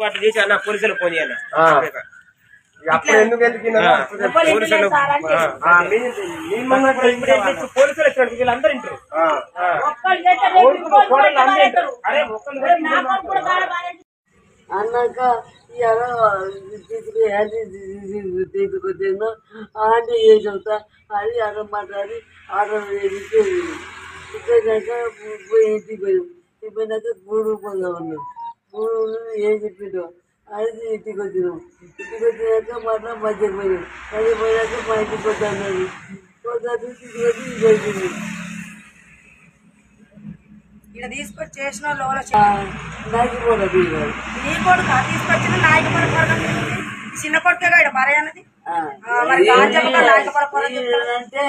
నువ్వు అట్లా చేసి అన్న పోలీసులు ఫోన్ చేయాలి. అప్పుడు ఎందుకు ఎందుకు. పోలీసులు ఇప్పుడు వీళ్ళందరూ ఇంటారు. అన్నాక తీసుకుని అది తీసుకొచ్చాను ఆంటీ ఏం చెబుతా అది అక్కడ మాట్లాడి ఆర్డర్ వేసి ఇచ్చాక పోయి ఇంటికి పోయాం గూడు పోదాం గూడు ఏం చెప్పిండు అది ఇంటికి వచ్చినాం. ఇంటికి వచ్చినాక మళ్ళీ మధ్యకి పోయినాం. మధ్య పోయినాక మా ఇంటికి ఇది అయిపోయింది ఇక్కడ తీసుకొచ్చి చేసిన పోలేదు నీ కొడుకు తీసుకొచ్చిన నాయక పడ చిన్న కొడుకే ఇక్కడ అన్నది? మరి పడ అంటే